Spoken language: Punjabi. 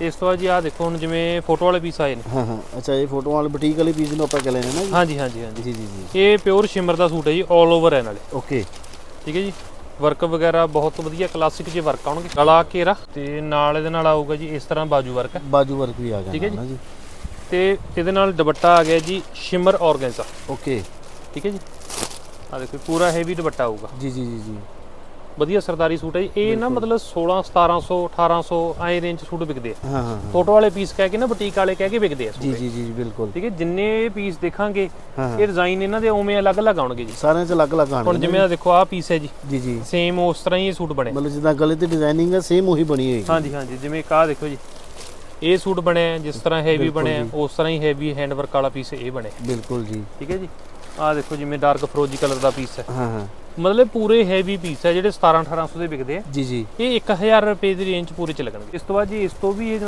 ਇਸ ਤੋਂ ਬਾਅਦ ਜੀ ਆ ਦੇਖੋ ਹੁਣ ਜਿਵੇਂ ਫੋਟੋ ਵਾਲੇ ਪੀਸ ਆਏ ਨੇ। ਹਾਂ ਹਾਂ। ਅੱਛਾ ਇਹ ਫੋਟੋ ਵਾਲੇ ਬੁਟੀਕ ਵਾਲੇ ਪੀਸ ਨੂੰ ਆਪਾਂ ਕਹਿ ਲੈਣੇ ਨਾ ਜੀ? ਹਾਂਜੀ ਹਾਂਜੀ ਹਾਂਜੀ। ਜੀ ਜੀ ਜੀ। ਇਹ ਪਿਓਰ ਸ਼ਿਮਰ ਦਾ ਸੂਟ ਹੈ ਜੀ 올 ਓਵਰ ਹੈ ਨਾਲੇ। ਓਕੇ ਠੀਕ ਹੈ ਜੀ? ਵਰਕ ਵਗੈਰਾ ਬਹੁਤ ਵਧੀਆ ਕਲਾਸਿਕ ਜਿਹੇ ਵਰਕ ਆਉਣਗੇ। ਗਲਾ ਘੇਰਾ ਤੇ ਨਾਲ ਇਹਦੇ ਨਾਲ ਆਊਗਾ ਜੀ ਇਸ ਤਰ੍ਹਾਂ ਬਾਜੂ ਵਰਕ ਹੈ। ਬਾਜੂ ਵਰਕ ਵੀ ਆ ਗਿਆ ਠੀਕ ਹੈ ਨਾ ਜੀ? ਤੇ ਇਹਦੇ ਨਾਲ ਦੁਪੱਟਾ ਆ ਗਿਆ ਜੀ ਸ਼ਿਮਰ ਔਰਗੈਂਜ਼ਾ ਓਕੇ ਠੀਕ ਹੈ ਜੀ? ਆ ਦੇਖੋ ਪੂਰਾ ਹੈਵੀ ਦੁਪੱਟਾ ਆਊਗਾ। ਜੀ ਜੀ ਜੀ ਜੀ। ਵਧੀਆ ਸਰਦਾਰੀ ਸੂਟ ਹੈ ਜੀ। ਇਹ ਨਾ ਮਤਲਬ 16 1700 1800 ਐ ਰੇਂਜ ਸੂਟ ਵਿਕਦੇ ਆ। ਹਾਂ ਹਾਂ ਹਾਂ। ਫੋਟੋ ਵਾਲੇ ਪੀਸ ਕਹਿ ਕੇ ਨਾ ਬੁਟੀਕ ਵਾਲੇ ਕਹਿ ਕੇ ਵਿਕਦੇ ਆ ਜੀ ਸੂਟ ਜੀ ਜੀ ਬਿਲਕੁਲ। ਠੀਕ ਹੈ ਜਿੰਨੇ ਪੀਸ ਦੇਖਾਂਗੇ ਇਹ ਡਿਜ਼ਾਈਨ ਇਹਨਾਂ ਦੇ ਉਵੇਂ ਅਲੱਗ-ਅਲੱਗ ਆਉਣਗੇ ਜੀ। ਸਾਰਿਆਂ ਚ ਅਲੱਗ ਅਲੱਗ ਆਣੇ ਹੁਣ ਜਿਵੇਂ ਆ ਦੇਖੋ ਆਹ ਪੀਸ ਹੈ ਜੀ। ਜੀ ਜੀ। ਸੇਮ ਉਸ ਤਰ੍ਹਾਂ ਹੀ ਇਹ ਸੂਟ ਬਣਿਆ। ਮਤਲਬ ਜਿੱਦਾਂ ਗਲੇ ਤੇ ਡਿਜ਼ਾਈਨਿੰਗ ਹੈ ਸੇਮ ਉਹੀ ਬਣੀ ਹੋਏਗੀ। ਹਾਂਜੀ ਹਾਂਜੀ ਜਿਵੇਂ ਆਹ ਦੇਖੋ ਜੀ। ਇਹ ਸੂਟ ਬਣਿਆ ਜਿਸ ਤਰ੍ਹਾਂ ਹੈਵੀ ਬਣਿਆ। ਉਸ ਤਰ੍ਹਾਂ ਹੀ ਹੈਵੀ ਹੈਂਡ ਵਰਕ ਵਾਲਾ ਪੀਸ ਇਹ ਬਣਿਆ। ਬਿਲਕੁਲ ਜੀ। ਠੀਕ ਹੈ ਜੀ। ਆਹ ਦੇਖੋ ਜਿਵੇਂ ਡਾਰਕ ਫਰੋਜੀ ਕਲਰ ਦਾ ਪੀਸ ਹੈ। ਹਾਂ ਹਾਂ। ਮਤਲਬ ਪੂਰੇ ਹੈਵੀ ਪੀਸ ਹੈ ਜਿਹੜੇ 17 1800 ਦੇ ਵਿਕਦੇ ਆ। ਜੀ ਜੀ। ਇਹ 1000 ਰੁਪਏ ਦੀ ਰੇਂਜ ਪੂਰੇ ਚ ਲੱਗਣਗੇ। ਇਸ ਤੋਂ ਬਾਅਦ ਜੀ ਇਸ ਤੋਂ ਵੀ ਇਹ